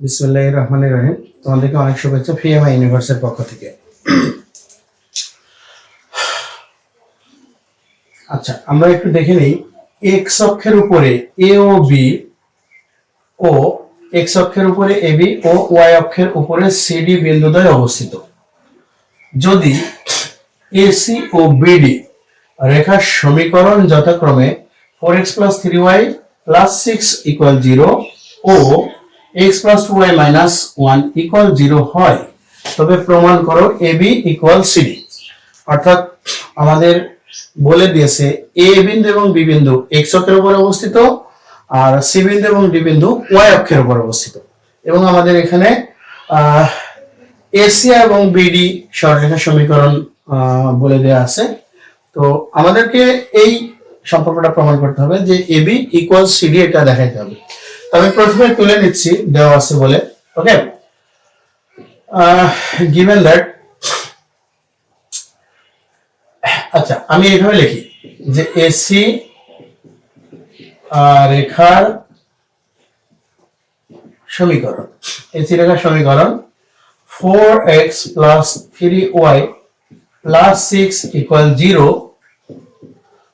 বিসমুল্লাহ রহমানের রহিম তোমাদেরকে অনেক শুভেচ্ছা ফিএমআই ইউনিভার্সের পক্ষ থেকে। আচ্ছা আমরা একটু দেখে নিই। এক্স অক্ষের উপরে এ ও বি ও এক্স অক্ষের উপরে এ বি ও ওয়াই অক্ষের উপরে সিডি বিন্দুদ্বয় অবস্থিত। যদি এসি ও বিডি রেখার সমীকরণ যথাক্রমে four x plus three y plus six equal zero ও x plus two y minus one equal zero হয়, তবে প্রমাণ করো এ বি ইকুয়াল সিডি অর্থাৎ আমাদের বলে দিয়েছে এ বিন্দু এবং বি বিন্দু এক্স অক্ষের উপরে অবস্থিত আর সি বিন্দু এবং ডি বিন্দু ওয়াই অক্ষের উপর অবস্থিত। এবং আমাদের এখানে এসিয়া এবং বিডি সরলরেখা সমীকরণ বলে দেওয়া আছে। তো আমাদেরকে এই সম্পর্কটা প্রমাণ করতে হবে যে এবি ইকুয়াল সিডি এটা দেখাইতে হবে। আমি প্রথমে তুলে নিচ্ছি, দেওয়া আছে বলে, ওকে? গিভেন দ্যাট আচ্ছা আমি এইভাবে লিখি যে এসি রেখার সমীকরণ। এসি রেখার সমীকরণ four x plus three y plus six equal zero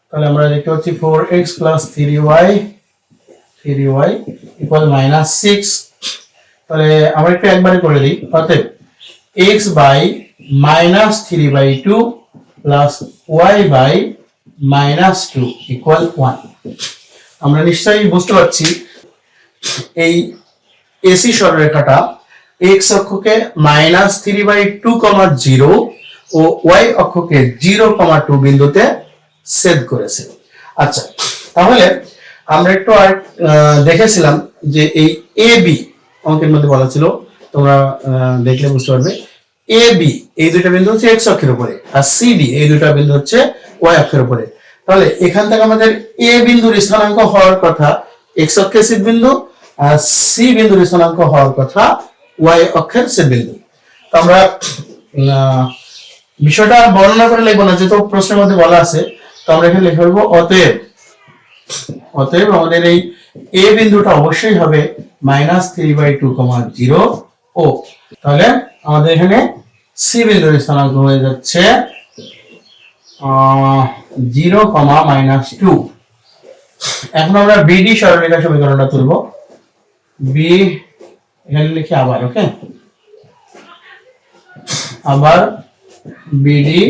তাহলে আমরা দেখতে পাচ্ছি four x plus three y three y equal minus six তাহলে আমরা একটু একবারে করে দিই। অতএব x by minus three by two plus y by minus two equal one আমরা নিশ্চয়ই বুঝতে পারছি এই এসি সরলরেখাটা x অক্ষকে minus three by two comma zero O y অক্ষকে জিরো কমা টু বিন্দুতে সেট করেছে। আচ্ছা তাহলে আমরা একটু আর দেখেছিলাম যে এই এ বি অঙ্কের মধ্যে বলা ছিল, তোমরা দেখলে বুঝতে পারবে। এ বি এই দুইটা বিন্দু হচ্ছে এক্স অক্ষের উপরে, আর সি ডি এই দুইটা বিন্দু হচ্ছে ওয়াই অক্ষের উপরে। তাহলে এখান থেকে আমাদের এ বিন্দুর স্থানাঙ্ক হওয়ার কথা এক্স অক্ষের সি বিন্দু, আর সি বিন্দুর স্থানাঙ্ক হওয়ার কথা ওয়াই অক্ষের সি বিন্দু। তো আমরা বিষয়টা বর্ণনা করে লিখব না, যেহেতু প্রশ্নের মধ্যে বলা আছে, তো আমরা এখানে লিখে ফেলব অতএব অতএব আমাদের এই এ বিন্দুটা অবশ্যই হবে minus three by two comma zero ও তাহলে আমাদের এখানে সি বিন্দুর স্থানাঙ্ক হয়ে যাচ্ছে জিরো কমা মাইনাস টু এখন আমরা বিডি সরলরেখা সমীকরণটা তুলবো। বি এখানে লিখি আবার ওকে আবার বিডি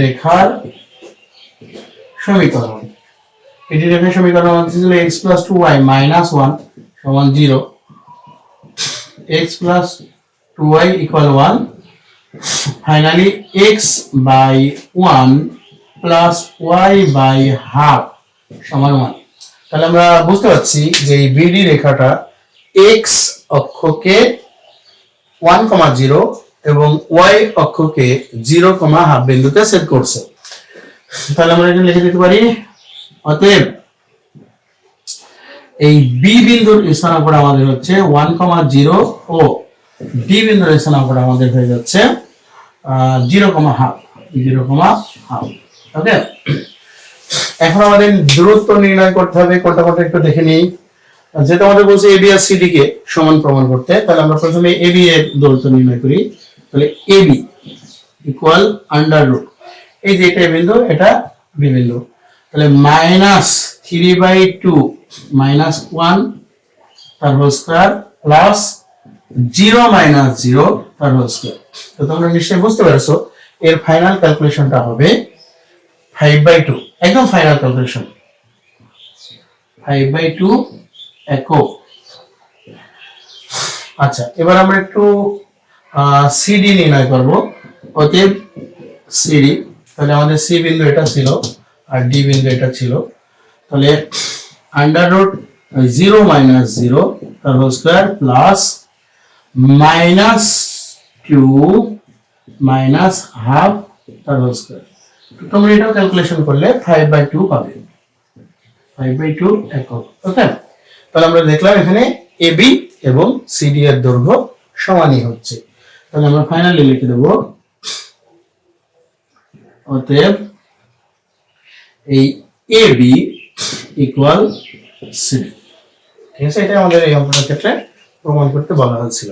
রেখার সমীকরণ। এটি রেখার সমীকরণ আমাদের ছিল x plus two y minus one সমান zero x plus two y equal one finally x by one plus y by half সমান ওয়ান তাহলে আমরা বুঝতে পারছি যে এই বিডি রেখাটা এক্স অক্ষকে ওয়ান কমা জিরো এবং ওয়াই অক্ষকে জিরো কমা হাফ বিন্দুতে সেট করছে। তাহলে আমরা এখানে লিখে দিতে পারি অতএব এই বি বিন্দুর স্থানাঙ্কটা আমাদের হচ্ছে ওয়ান কমা জিরো ও ডি বিন্দুর স্থানাঙ্কটা আমাদের হয়ে যাচ্ছে zero comma half zero comma half okay এখন আমাদের দূরত্ব নির্ণয় করতে হবে, কোনটা কোনটা একটু দেখে নিই। যেটা আমাদের বলছে এবি আর সিডি কে সমান প্রমাণ করতে, তাহলে আমরা প্রথমে এবি এর দূরত্ব নির্ণয় করি। তাহলে এবি ইকুয়াল আন্ডার রুট এই যে এটা বিন্দু, এটা বি বিন্দু। তাহলে minus three by two minus one তার whole square plus zero minus zero তার হোল স্কোয়ার তো তোমরা নিশ্চয়ই বুঝতে পারছ, এর ফাইনাল ক্যালকুলেশনটা হবে ফাইভ বাই টু একদম final calculation five by two একক। আচ্ছা এবার আমরা একটু সিডি নির্ণয় করব। অতএব সিডি তাহলে আমাদের সি বিন্দু এটা ছিল। আর ডি বিন্দু এটা ছিল। তাহলে under root zero minus zero তার whole square plus minus two minus half তার হোল স্কোয়ার তোমরা এটাও ক্যালকুলেশন করলে ফাইভ বাই টু পাবে। ফাইভ বাই টু একক। ওকে তাহলে আমরা দেখলাম এখানে এ বি এবং সিডি এর দৈর্ঘ্য সমানই হচ্ছে। তাহলে আমরা ফাইনালি লিখে দেবো। অতএব এই এ বি ইকুয়াল সি ঠিক আছে? এটা আমাদের এই অঙ্কনের ক্ষেত্রে প্রমাণ করতে বলা হয়েছিল।